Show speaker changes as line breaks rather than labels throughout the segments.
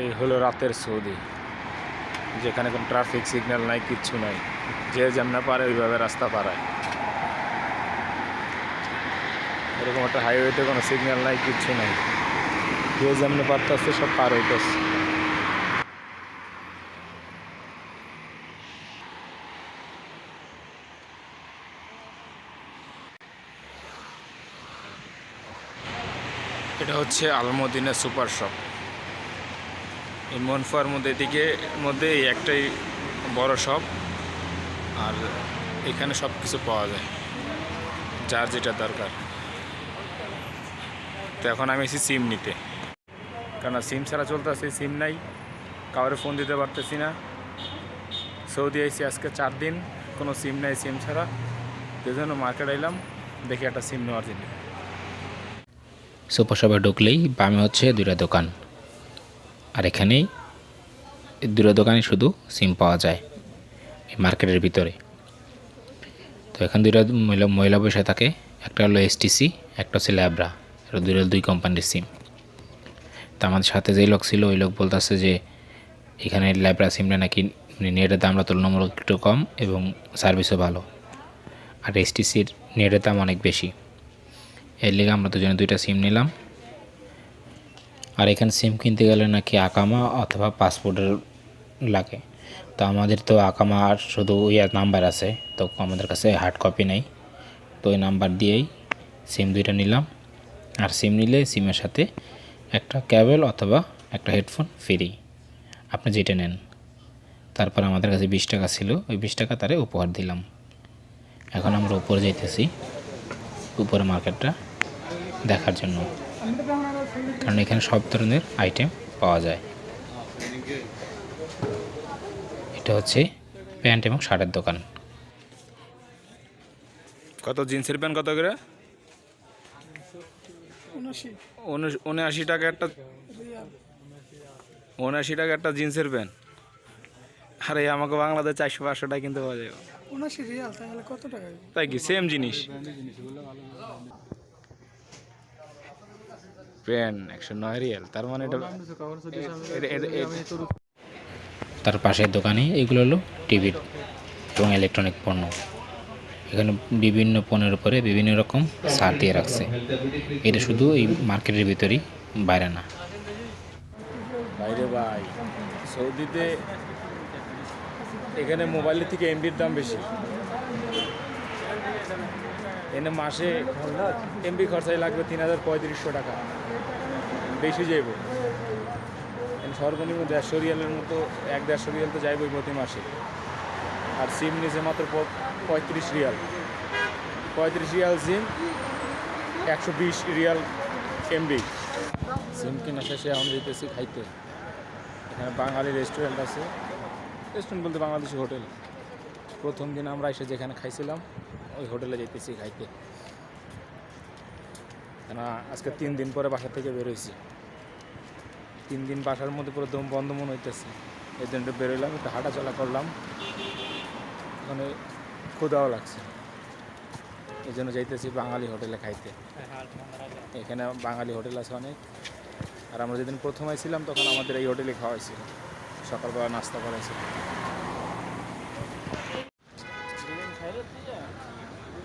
এই হলো রাতের সৌদি, যেখানে কোনো ট্রাফিক সিগন্যাল নাই, কিচ্ছু নাই। যে যেমন পারে, ওইভাবে রাস্তা পারায়। এরকম একটা হাইওয়েতে কোনো সিগন্যাল নাই, কিচ্ছু নাই। যে যেমন পারতেছে, সব পার হইতেছে। এটা হচ্ছে আলমদিনা সুপার শপ। এই মনফার মধ্যে এদিকে মধ্যে এই একটাই বড় শপ, আর এখানে সব কিছু পাওয়া যায়, যার যেটা দরকার। তো এখন আমি এসেছি সিম নিতে। কেন সিম ছাড়া চলতেছে সিম নাই, কাউরে ফোন দিতে পারতেছি না। সৌদি আইসি আজকে চার দিন, কোনো সিম নাই সিম ছাড়া। সেই জন্য মার্কেট আইলাম দেখি একটা সিম নেওয়ার জন্য।
সুপার শপে ঢুকলেই বামে হচ্ছে দুইটা দোকান। আর এখানেই দুটো দোকানে শুধু সিম পাওয়া যায় এই মার্কেটের ভিতরে। তো এখানে দুইটা মহিলা মহিলা বসে থাকে, একটা হলো এসটিসি একটা হচ্ছে ল্যাবরা এটা দুই কোম্পানির সিম তো আমাদের সাথে যেই লোক ছিল, ওই লোক বলতেছে যে, এখানে ল্যাবরা সিমটা নাকি নেটের দামটা তুলনামূলক একটু কম এবং সার্ভিসও ভালো। আর এসটিসির নেটের দাম অনেক বেশি। এর লিগে আমরা দুজনে দুইটা সিম নিলাম। আর এখানে সিম কিনতে গেলে নাকি আকামা অথবা পাসপোর্টের লাগে। তো আমাদের তো আকামা আর শুধু ইয়ার নাম্বার আছে, তো আমাদের কাছে হার্ড কপি নেই। তো ওই নাম্বার দিয়েই সিম দুইটা নিলাম। আর সিম নিলে সিমের সাথে একটা ক্যাবেল অথবা একটা হেডফোন ফ্রি আপনি যেটা নেন। তারপর আমাদের কাছে বিশ টাকা ছিল, ওই বিশ টাকা তারে উপহার দিলাম। এখন আমরা উপরে যাইতেছি উপরে মার্কেটটা দেখার জন্য। কারণ এখানে সব ধরনের আইটেম পাওয়া যায়। এটা হচ্ছে প্যান্ট এবং শার্টের দোকান।
কত জিন্সের প্যান্ট কত করে? উনিশ- উনআশি। টাকা একটা উনআশি টাকা একটা জিন্সের প্যান্ট। আরে আমাকে বাংলাদেশ চারশো পাঁচশো টাকা কিনতে পাওয়া যায়।
উনাশি রিয়াল তাহলে কত টাকা
তাই কি সেম জিনিস? প্যান্ট একশো নয় রিয়াল। তার মানে এটা
তার পাশের দোকানে এগুলো হলো টিভির এবং ইলেকট্রনিক পণ্য। এখানে বিভিন্ন পণ্যের উপরে বিভিন্ন রকম ছাড় দিয়ে রাখছে। এটা শুধু এই মার্কেটের ভিতরেই বাইরে না।
বাইরে ভাই সৌদিতে এখানে মোবাইলের থেকে এমবির দাম বেশি। এনে মাসে এমবি খরচাই লাগবে তিন হাজার পঁয়ত্রিশশো টাকা। বেশি যাইব। সর্বনিম্ন দেড়শো রিয়ালের মতো, এক দেড়শো রিয়াল তো যাইবই প্রতি মাসে। আর সিম নিচে মাত্র পঁয়ত্রিশ রিয়াল। পঁয়ত্রিশ রিয়াল সিম, একশো বিশ রিয়াল এমবি। সিম কিনা শেষে আমরা যেতেছি খাইতে। এখানে বাঙালি রেস্টুরেন্ট আছে। রেস্টুরেন্ট বলতে বাংলাদেশি হোটেল। প্রথম দিন আমরা এসে যেখানে খাইছিলাম ওই হোটেলে যেতেছি খাইতে। কেন আজকে তিন দিন পরে বাসা থেকে বেরোইছি তিন দিন বাসার মধ্যে পুরো দম বন্ধ মনে হইতেছে। এই জন্য একটু বেরোলাম একটু হাঁটাচলা করলাম। ওখানে ক্ষুদাও লাগছে। এই জন্য যাইতেছি বাঙালি হোটেলে খাইতে। এখানে বাঙালি হোটেল আছে অনেক। আর আমরা যেদিন প্রথম আইছিলাম তখন আমাদের এই হোটেলে খাওয়া হয়েছিল। সকালবেলা নাস্তা করাইছিল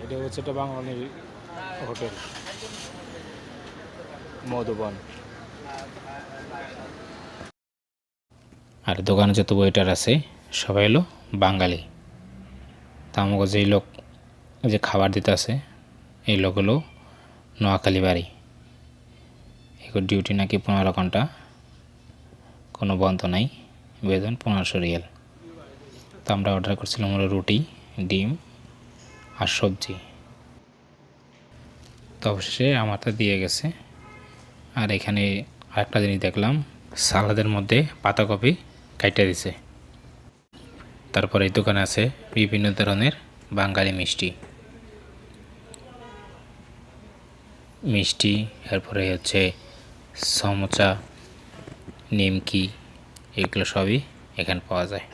এটা হচ্ছে একটা বাঙালির হোটেল। মধুবন।
আর দোকানে যত ওয়েটার আছে, সবাই হলো বাঙালি। তা যেই লোক, যে খাবার দিতে আছে, এই লোক হলো নোয়াখালী বাড়ি। এগুলো ডিউটি নাকি পনেরো ঘণ্টা, কোনো বন্ধ নাই, বেতন পনেরোশো রিয়াল। তো আমরা অর্ডার করছিলাম রুটি, ডিম আর সবজি। তো অবশেষে আমারটা দিয়ে গেছে। আর এখানে আরেকটা জিনিস দেখলাম, সালাদের মধ্যে পাতাকপি কাইটা দিছে। তারপরে এই দোকানে আছে বিভিন্ন ধরনের বাঙালি মিষ্টি। মিষ্টি, এরপরে হচ্ছে সমোচা, নিমকি, এগুলো সবই এখানে পাওয়া যায়।